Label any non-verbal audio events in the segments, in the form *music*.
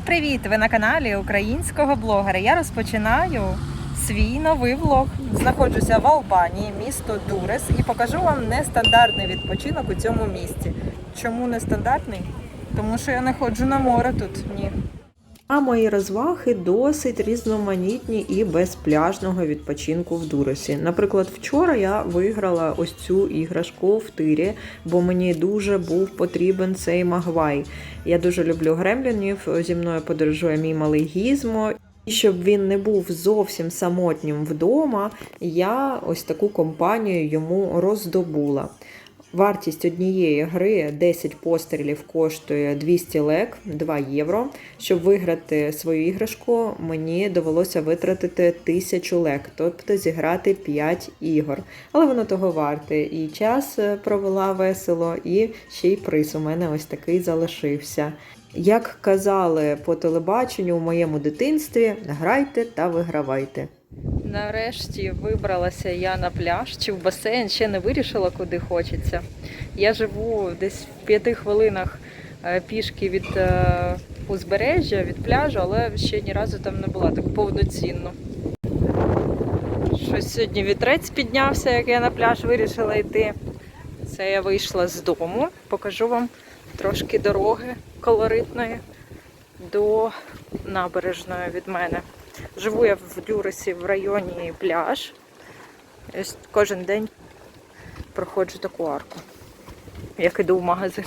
привіт! Ви на каналі українського блогера. Я розпочинаю свій новий влог. Знаходжуся в Албанії, місто Дурес, і покажу вам нестандартний відпочинок у цьому місті. Чому нестандартний? Тому що я не ходжу на море тут. Ні. А мої розваги досить різноманітні і без пляжного відпочинку в Дуресі. Наприклад, вчора я виграла ось цю іграшку в тирі, бо мені дуже був потрібен цей магвай. Я дуже люблю гремлінів. Зі мною подорожує мій малий гізмо. І щоб він не був зовсім самотнім вдома, я ось таку компанію йому роздобула. Вартість однієї гри 10 пострілів коштує 200 лек, 2 євро. Щоб виграти свою іграшку, мені довелося витратити 1000 лек, тобто зіграти 5 ігор. Але воно того варте. І час е, провела весело, і ще й приз у мене ось такий залишився. Як казали по телебаченню у моєму дитинстві, грайте та вигравайте. Нарешті вибралася я на пляж чи в басейн, ще не вирішила, куди хочеться. Я живу десь в п'яти хвилинах е, пішки від е, узбережжя, від пляжу, але ще ні разу там не була так повноцінно. Щось сьогодні вітрець піднявся, як я на пляж вирішила йти. Це я вийшла з дому, покажу вам трошки дороги колоритної до набережної від мене. Живу я в Дюресі в районі пляж. Кожен день проходжу таку арку, як іду в магазин.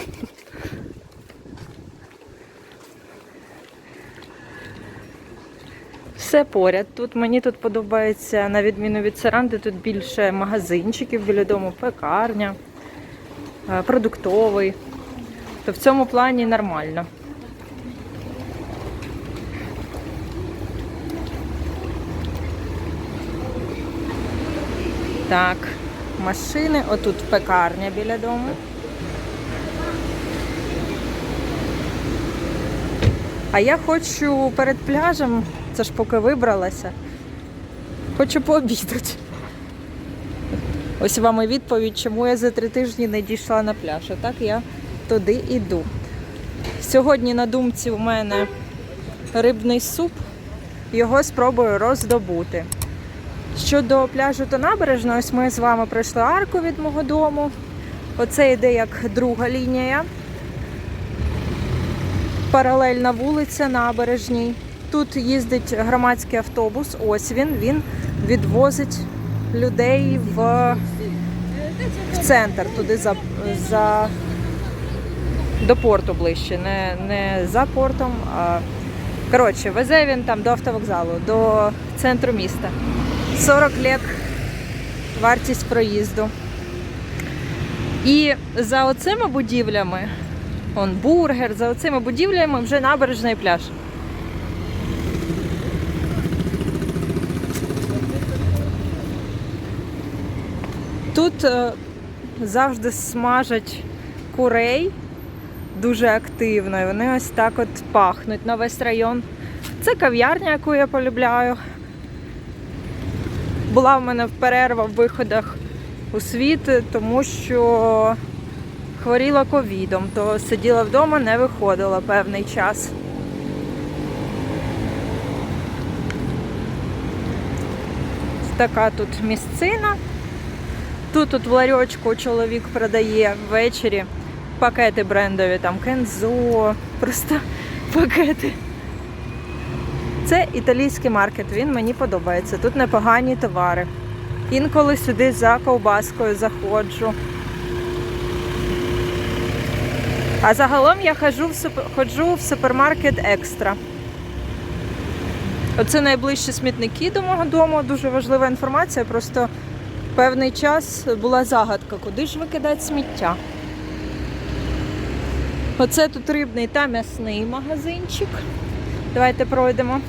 Все поряд. Тут мені тут подобається, на відміну від Саранди, тут більше магазинчиків біля дому, пекарня, е, продуктовий. То в цьому плані нормально. Так, машини. Отут пекарня біля дому. А я хочу перед пляжем, це ж поки вибралася, хочу пообідати. Ось вам і відповідь, чому я за три тижні не дійшла на пляж. Отак я туди йду. Сьогодні на думці в мене рибний суп, його спробую роздобути. Щодо пляжу та набережної, ось ми з вами пройшли арку від мого дому. Оце йде як друга лінія. Паралельна вулиця набережній. Тут їздить громадський автобус. Ось він. Він відвозить людей в, в центр, туди за, за до порту ближче. Не, не за портом, а коротше, везе він там до автовокзалу, до центру міста. 40 лек вартість проїзду. І за оцими будівлями, он бургер, за оцими будівлями вже набережний пляж. Тут е, завжди смажать курей дуже активно. І вони ось так от пахнуть на весь район. Це кав'ярня, яку я полюбляю. Була в мене перерва в виходах у світ, тому що хворіла ковідом, то сиділа вдома, не виходила певний час. Така тут місцина. Тут тут в ларьочку чоловік продає ввечері пакети брендові, там Кензо, просто *laughs* пакети. Це італійський маркет, він мені подобається. Тут непогані товари. Інколи сюди за ковбаскою заходжу. А загалом я ходжу в, супер... ходжу в супермаркет екстра. Оце найближчі смітники до мого дому. Дуже важлива інформація. Просто певний час була загадка, куди ж викидати сміття. Оце тут рибний та м'ясний магазинчик. Давайте пройдемо.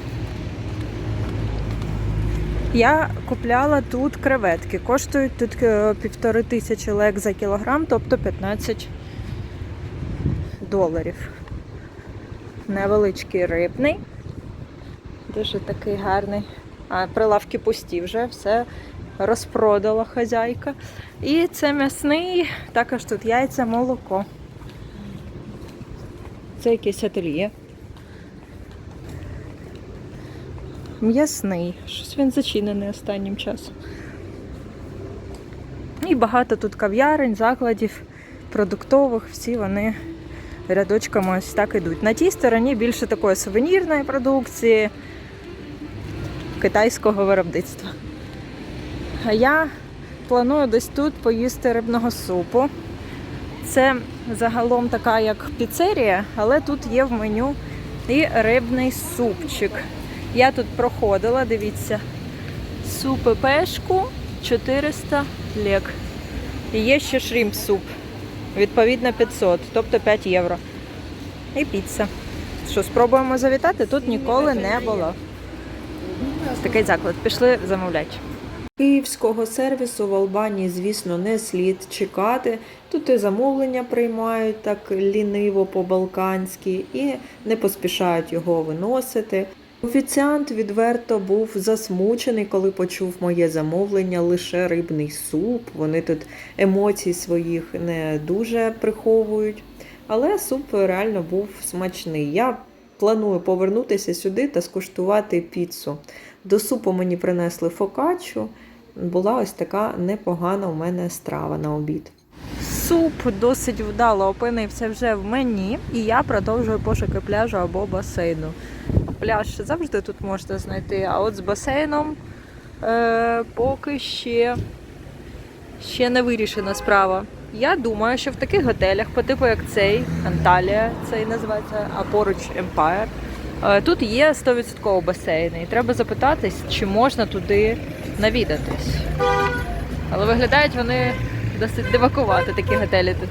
Я купляла тут креветки. Коштують тут е, півтори тисячі лек за кілограм, тобто 15 доларів. Невеличкий рибний. Дуже такий гарний. А прилавки пусті вже, все розпродала хазяйка. І це м'ясний, також тут яйця, молоко. Це якесь ательє. М'ясний. Щось він зачинений останнім часом. І багато тут кав'ярень, закладів, продуктових, всі вони рядочками ось так ідуть. На тій стороні більше такої сувенірної продукції китайського виробництва. А я планую десь тут поїсти рибного супу. Це загалом така як піцерія, але тут є в меню і рибний супчик. Я тут проходила, дивіться, суп пешку 400 лек. І є ще шрімп суп. Відповідно 500, тобто 5 євро. І піца. Що, спробуємо завітати? Тут ніколи не було. Такий заклад. Пішли замовляти. Київського сервісу в Албанії, звісно, не слід чекати. Тут і замовлення приймають так ліниво по-балканськи і не поспішають його виносити. Офіціант відверто був засмучений, коли почув моє замовлення лише рибний суп. Вони тут емоцій своїх не дуже приховують. Але суп реально був смачний. Я планую повернутися сюди та скуштувати піцу. До супу мені принесли фокаччу. Була ось така непогана у мене страва на обід. Суп досить вдало опинився вже в мені, і я продовжую пошуки пляжу або басейну. Пляж завжди тут можна знайти, а от з басейном е, поки ще, ще не вирішена справа. Я думаю, що в таких готелях, по типу як цей, Анталія, цей називається, а поруч Empire, е, тут є 100% басейни. І треба запитатись, чи можна туди навідатись. Але виглядають вони досить дивакувати, такі готелі тут.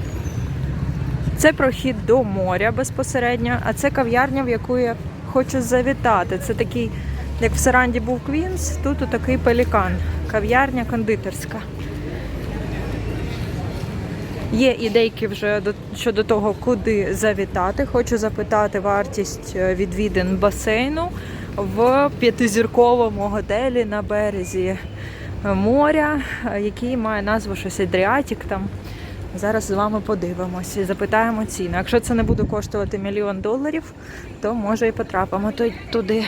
Це прохід до моря безпосередньо, а це кав'ярня, в яку я хочу завітати. Це такий, як в Саранді був Квінс, тут такий пелікан. Кав'ярня кондитерська. Є ідейки вже до, щодо того, куди завітати. Хочу запитати вартість е, відвідин басейну в п'ятизірковому готелі на березі моря, е, який має назву щось Адріатік там. Зараз з вами подивимося і запитаємо ціну. Якщо це не буде коштувати мільйон доларів, то може і потрапимо туди.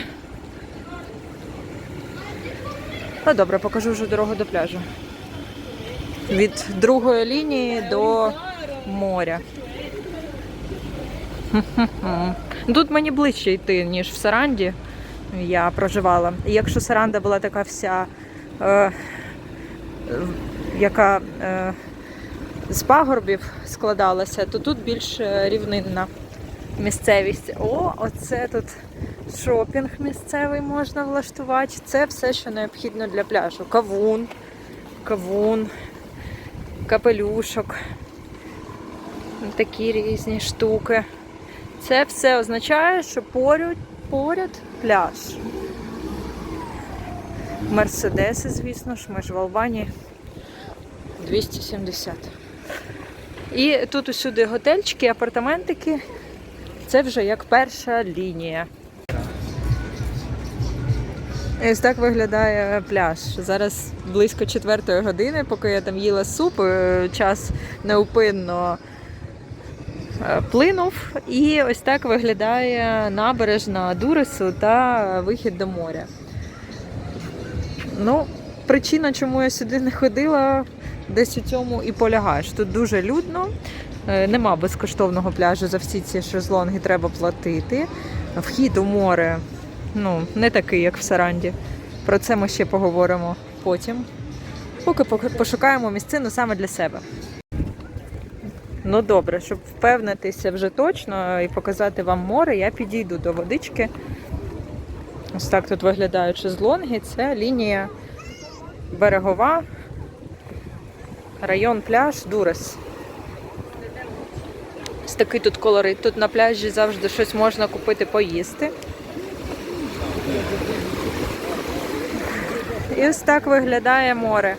Ну добре, покажу вже дорогу до пляжу. Від другої лінії до моря. Тут мені ближче йти, ніж в Саранді я проживала. І якщо Саранда була така вся, е, яка е, з пагорбів складалася, то тут більш е, рівнинна місцевість. О, оце тут шопінг місцевий можна влаштувати. Це все, що необхідно для пляжу. Кавун, кавун, капелюшок, такі різні штуки. Це все означає, що поряд, поряд пляж. Мерседеси, звісно ж, ми ж в Албанії 270. І тут усюди готельчики, апартаментики. Це вже як перша лінія. Ось так виглядає пляж. Зараз близько четвертої години, поки я там їла суп, е, час неупинно е, плинув. І ось так виглядає набережна Дурису та вихід до моря. Ну, причина, чому я сюди не ходила, десь у цьому і полягає. що Тут дуже людно, е, нема безкоштовного пляжу, за всі ці шезлонги треба платити. Вхід у море ну, не такий, як в Саранді. Про це ми ще поговоримо потім. Поки пошукаємо місцину саме для себе. Ну добре, щоб впевнитися вже точно і показати вам море, я підійду до водички. Ось так тут виглядають шезлонги. Це лінія берегова, район пляж Дурес. Ось такий тут колорит. Тут на пляжі завжди щось можна купити поїсти. І ось так виглядає море.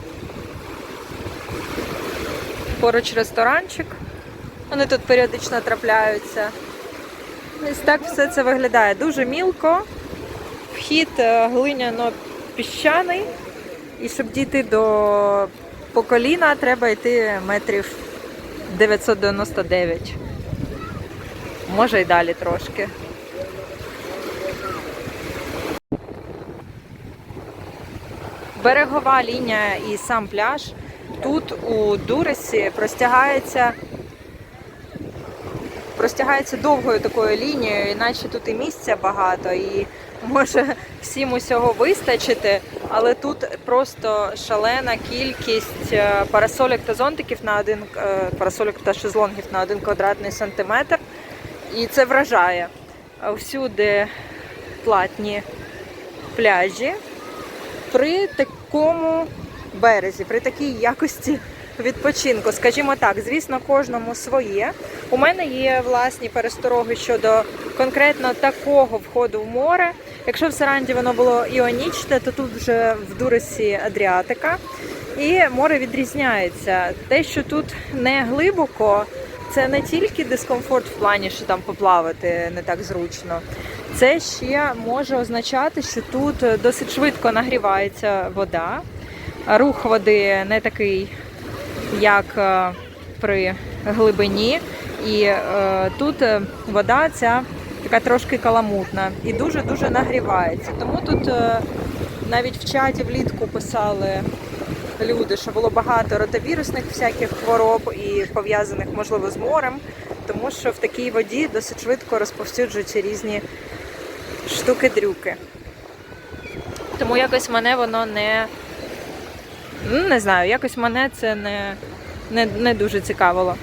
Поруч ресторанчик. Вони тут періодично трапляються. Ось так все це виглядає. Дуже мілко. Вхід е, глиняно-піщаний. І щоб дійти до по коліна, треба йти метрів 999. Може й далі трошки. берегова лінія і сам пляж тут у Дуресі простягається. Простягається довгою такою лінією, іначе тут і місця багато, і може всім усього вистачити, але тут просто шалена кількість е, парасолік та зонтиків на один е, парасолік та шезлонгів на один квадратний сантиметр. І це вражає. Всюди платні пляжі при такому березі, при такій якості відпочинку. Скажімо так, звісно, кожному своє. У мене є власні перестороги щодо конкретно такого входу в море. Якщо в Саранді воно було іонічне, то тут вже в Дуресі Адріатика. І море відрізняється. Те, що тут не глибоко, це не тільки дискомфорт в плані, що там поплавати не так зручно. Це ще може означати, що тут досить швидко нагрівається вода. Рух води не такий, як е, при глибині. І е, тут е, вода ця така трошки каламутна і дуже-дуже нагрівається. Тому тут е, навіть в чаті влітку писали люди, що було багато ротавірусних всяких хвороб і пов'язаних, можливо, з морем, тому що в такій воді досить швидко розповсюджуються різні штуки-дрюки. Тому якось мене воно не. Ну, не знаю, якось мене це не, не, не дуже цікавило.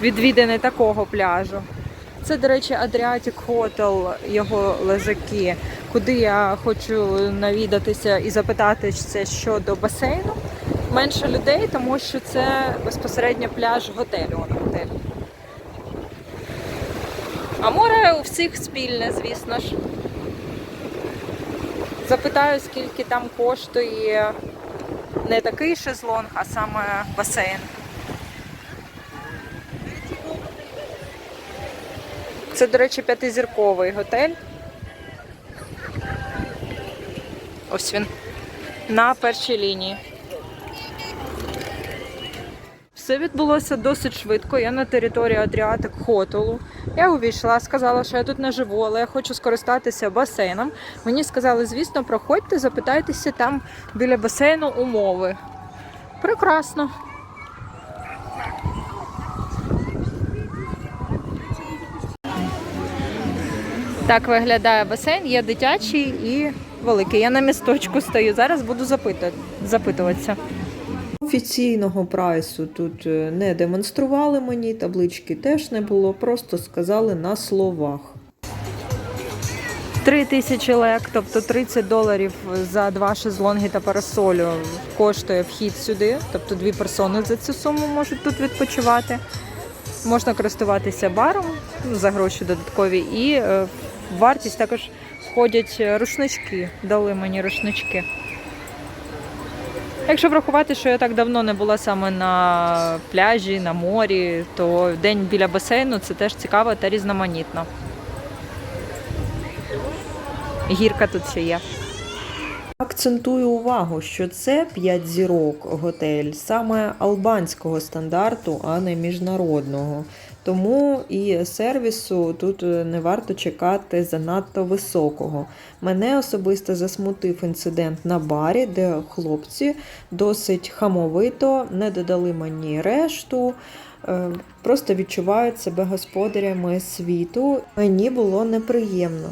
Відвідини такого пляжу. Це, до речі, Adriatic Hotel, його лежаки, куди я хочу навідатися і запитатися щодо басейну. Менше людей, тому що це безпосередньо пляж готелю. готель. А море у всіх спільне, звісно ж. Запитаю, скільки там коштує не такий шезлонг, а саме басейн. Це, до речі, п'ятизірковий готель. Ось він. На першій лінії. Все відбулося досить швидко. Я на території Адріатик Хотелу. Я увійшла, сказала, що я тут не живу, але я хочу скористатися басейном. Мені сказали, звісно, проходьте, запитайтеся там біля басейну умови. Прекрасно. Так виглядає басейн, є дитячий і великий. Я на місточку стою. Зараз буду запитувати, запитуватися. Офіційного прайсу тут е, не демонстрували мені, таблички теж не було, просто сказали на словах. 3 тисячі лек, тобто 30 доларів за два шезлонги та парасолю коштує вхід сюди. Тобто дві персони за цю суму можуть тут відпочивати. Можна користуватися баром за гроші додаткові, і е, вартість також входять рушнички. Дали мені рушнички. Якщо врахувати, що я так давно не була саме на пляжі, на морі, то день біля басейну це теж цікаво та різноманітно. Гірка тут ще є. Акцентую увагу, що це 5 зірок готель саме албанського стандарту, а не міжнародного. Тому і сервісу тут е, не варто чекати занадто високого. Мене особисто засмутив інцидент на барі, де хлопці досить хамовито не додали мені решту. е, Просто відчувають себе господарями світу. Мені було неприємно.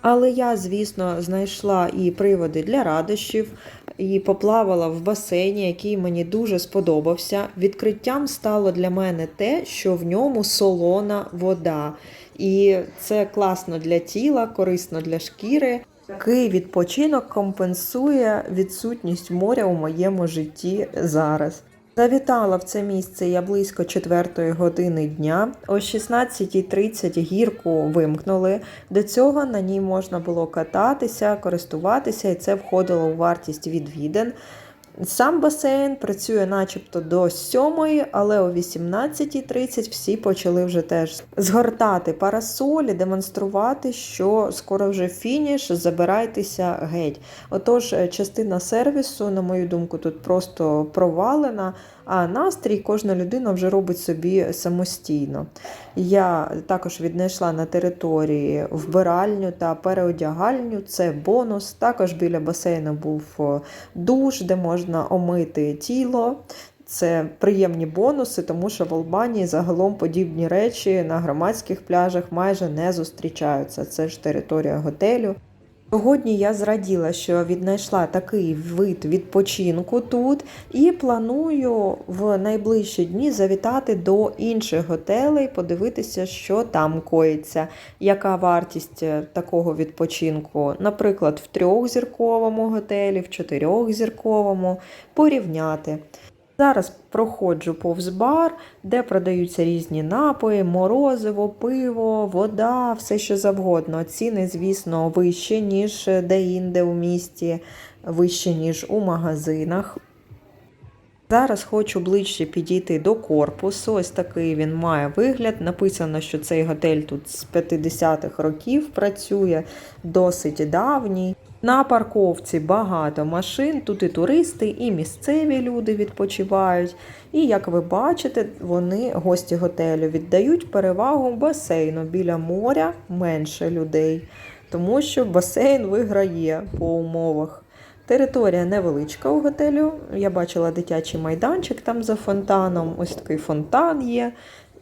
Але я, звісно, знайшла і приводи для радощів, і поплавала в басейні, який мені дуже сподобався. Відкриттям стало для мене те, що в ньому солона вода. І це класно для тіла, корисно для шкіри. Такий відпочинок компенсує відсутність моря у моєму житті зараз. Завітала в це місце я близько 4 години дня. О 16.30 гірку вимкнули. До цього на ній можна було кататися, користуватися, і це входило у вартість відвідин. Сам басейн працює начебто до 7, але о 18.30 всі почали вже теж згортати парасолі, демонструвати, що скоро вже фініш, забирайтеся геть. Отож, е, частина сервісу, на мою думку, тут просто провалена. А настрій кожна людина вже робить собі самостійно. Я також віднайшла на території вбиральню та переодягальню. Це бонус. Також біля басейну був душ, де можна омити тіло. Це приємні бонуси, тому що в Албанії загалом подібні речі на громадських пляжах майже не зустрічаються. Це ж територія готелю. Сьогодні я зраділа, що віднайшла такий вид відпочинку тут, і планую в найближчі дні завітати до інших готелей, подивитися, що там коїться, яка вартість е, такого відпочинку, наприклад, в трьохзірковому готелі, в чотирьохзірковому, порівняти. Зараз проходжу повз бар, де продаються різні напої, морозиво, пиво, вода, все що завгодно. Ціни, звісно, вищі, ніж де-інде у місті, вищі, ніж у магазинах. Зараз хочу ближче підійти до корпусу. Ось такий він має вигляд. Написано, що цей готель тут з 50-х років працює, досить давній. На парковці багато машин, тут і туристи, і місцеві люди відпочивають. І як ви бачите, вони, гості готелю, віддають перевагу басейну. Біля моря менше людей, тому що басейн виграє по умовах. Територія невеличка у готелю. Я бачила дитячий майданчик там за фонтаном. Ось такий фонтан є.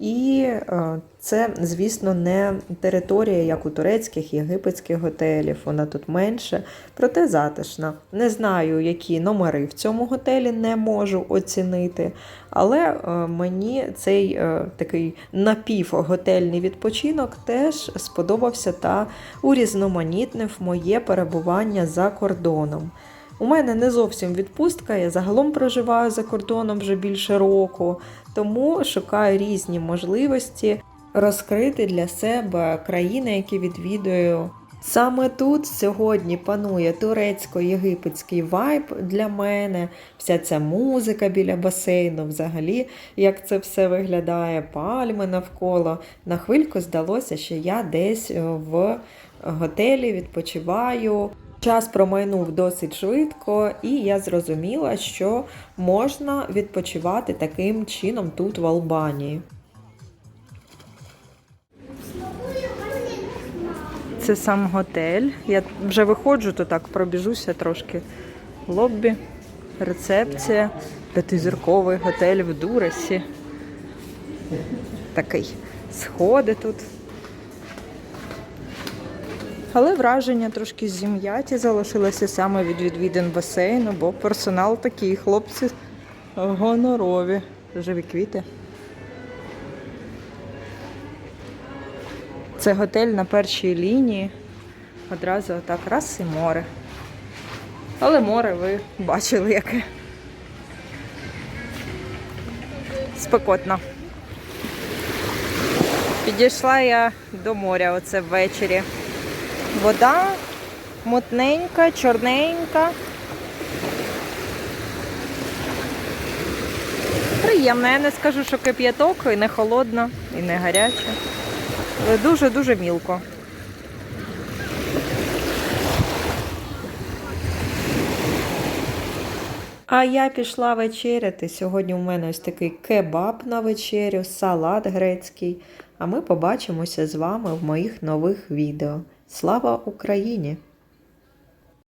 І е, це, звісно, не територія, як у турецьких, єгипетських готелів. Вона тут менше, проте затишна. Не знаю, які номери в цьому готелі не можу оцінити. Але е, мені цей е, такий напівготельний відпочинок теж сподобався та урізноманітнив моє перебування за кордоном. У мене не зовсім відпустка, я загалом проживаю за кордоном вже більше року, тому шукаю різні можливості розкрити для себе країни, які відвідую. Саме тут сьогодні панує турецько-єгипетський вайб для мене, вся ця музика біля басейну, взагалі, як це все виглядає, пальми навколо. На хвильку здалося, що я десь в готелі відпочиваю. Час промайнув досить швидко, і я зрозуміла, що можна відпочивати таким чином тут в Албанії. Це сам готель. Я вже виходжу, то так пробіжуся трошки. Лоббі, рецепція, п'ятизірковий готель в Дуресі. Такий сходи тут. Але враження трошки зім'яті залишилося саме від відвідин басейну, бо персонал такий, хлопці гонорові. Живі квіти. Це готель на першій лінії. Одразу так раз і море. Але море ви бачили яке. Спекотно. Підійшла я до моря оце ввечері. Вода мутненька, чорненька. Приємно, я не скажу, що кип'яток, і не холодно, і не гаряче. Але дуже-дуже мілко. А я пішла вечеряти. Сьогодні у мене ось такий кебаб на вечерю, салат грецький. А ми побачимося з вами в моїх нових відео. Слава Україні!